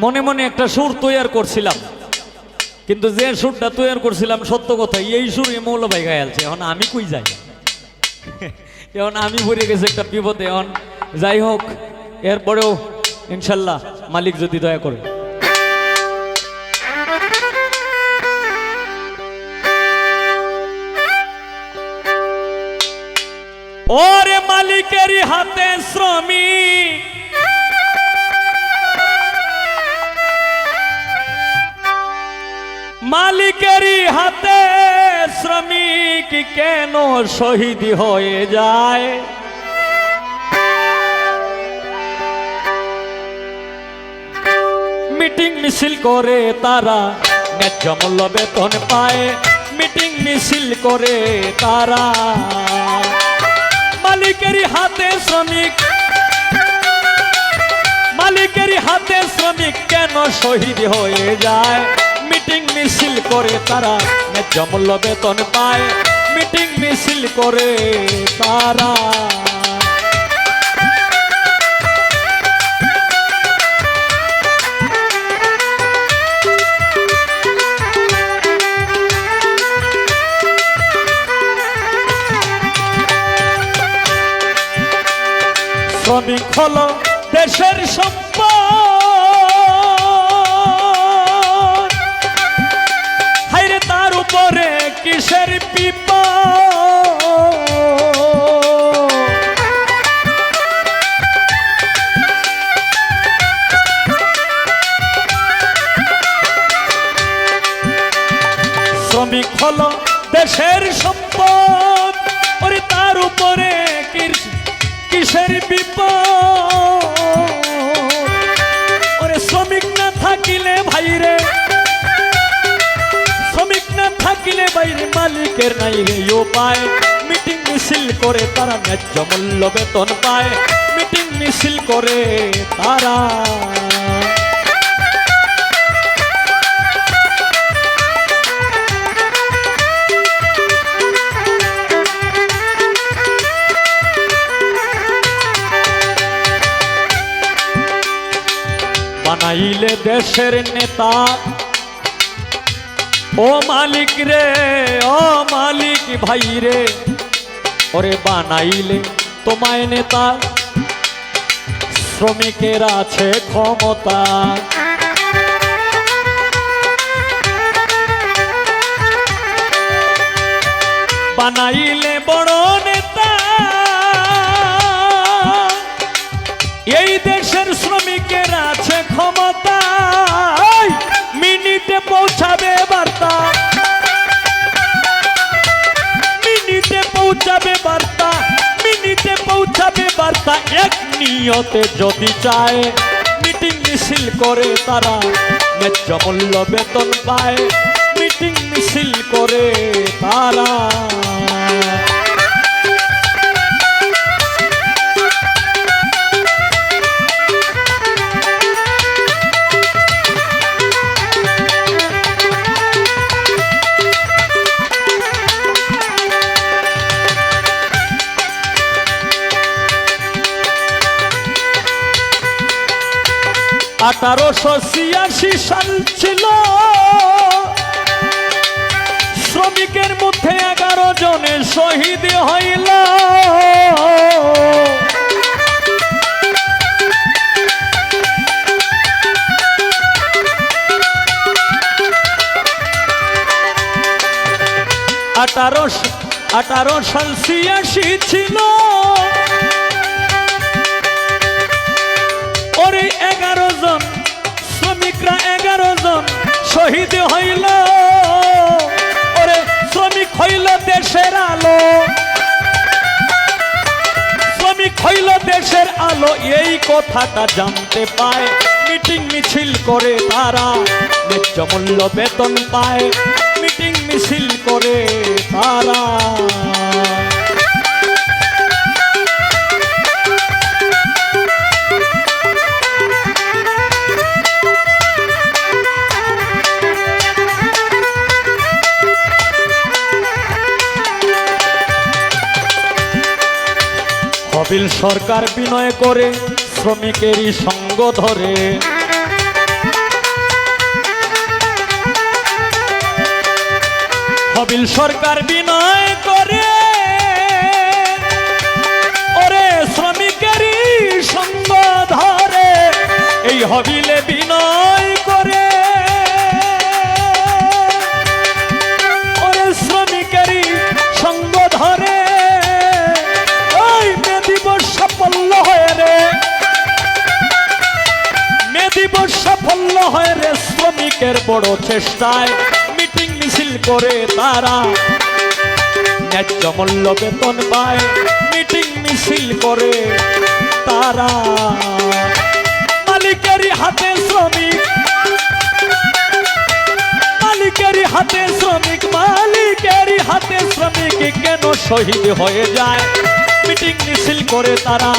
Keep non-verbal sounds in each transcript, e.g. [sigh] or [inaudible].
মনে মনে একটা সুর তৈয়ার করছিলাম। কিন্তু যে সুরটা তৈরি করছিলাম, সত্য কথা, এই সুর এ মৌল ভাই গায়ালছে এখন আমি কই যাই? [laughs] এখন আমি পড়ে গেছি একটা বিপদে। এখন যাই হোক, এরপরেও ইনশাল্লাহ মালিক যদি দয়া করে। ওরে মালিকেরই হাতে শ্রমিক শ্রমিক কেন শহীদ হয়ে যায়? মিটিং মিছিল করে তারা ন্যায্য মূল্য বেতন পায়। মিটিং মিছিল করে তারা মালিকেরই হাতে শ্রমিক। মালিকেরই হাতে শ্রমিক কেন শহীদ হয়ে যায়? মিটিং মিছিল করে তারা ন্যায্য মূল্য বেতন পায়। মিটিং মিছিল করে তারা। শ্রমিক হলো দেশের সম্পদ। তার উপরে কিসের বাইরে মালিকের নাই রে উপায়। মিটিং মিছিল করে তারা ন্যায্য মূল্য বেতন পায়। মিটিং মিছিল করে তারা বানাইলে দেশের নেতা ও মালিক রে, ও মালিক ভাই রে। ওরে বানাইলে তোমায় নেতা, শ্রমিকের আছে ক্ষমতা। বানাইলে বড় নেতা। এই দেশের শ্রমিকের নিয়তে যদি চায়, মিটিং মিছিল করে তারা ন্যায্য মূল্য বেতন পায়। মিটিং মিছিল করে তারা আঠারোশো ছিয়াশি সাল ছিল। শ্রমিকের মধ্যে এগারো জনে শহীদ হইল। আঠারোশো আঠারো সাল ছিয়াশি ছিল। ওরে এগারো জন, শ্রমিকরা এগারো জন, শহীদ হইল। ওরে শ্রমিক হইল দেশের আলো। শ্রমিক হইল দেশের আলো, এই কথাটা জানতে পায়। মিটিং মিছিল করে তারা ন্যায্য মূল্য বেতন পায়। মিটিং মিছিল করে তারা তহবিল সরকার বিনয় করে শ্রমিকেরই সঙ্গ ধরে। তহবিল সরকার বিনয় করে হবিলে বিনয় সাফল্য হয় রে শ্রমিকের বড় চেষ্টায়। মিটিং মিছিল করে তারা ন্যায্য মূল্য বেতন পায়। মিটিং মিছিল করে তারা মালিকেরই হাতে শ্রমিক। মালিকেরই হাতে শ্রমিক মালিকেরই হাতে শ্রমিক কেন শহীদ হয়ে যায়? মিটিং মিছিল করে তারা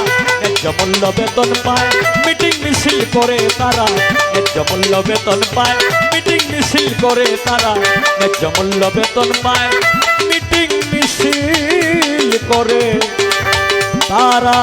ন্যায্য মূল্য বেতন পায়, মিটিং মিছিল করে তারা। ন্যায্য মূল্য বেতন পায়, মিটিং মিছিল করে তারা। ন্যায্য বেতন পায়, মিটিং মিছিল করে তারা।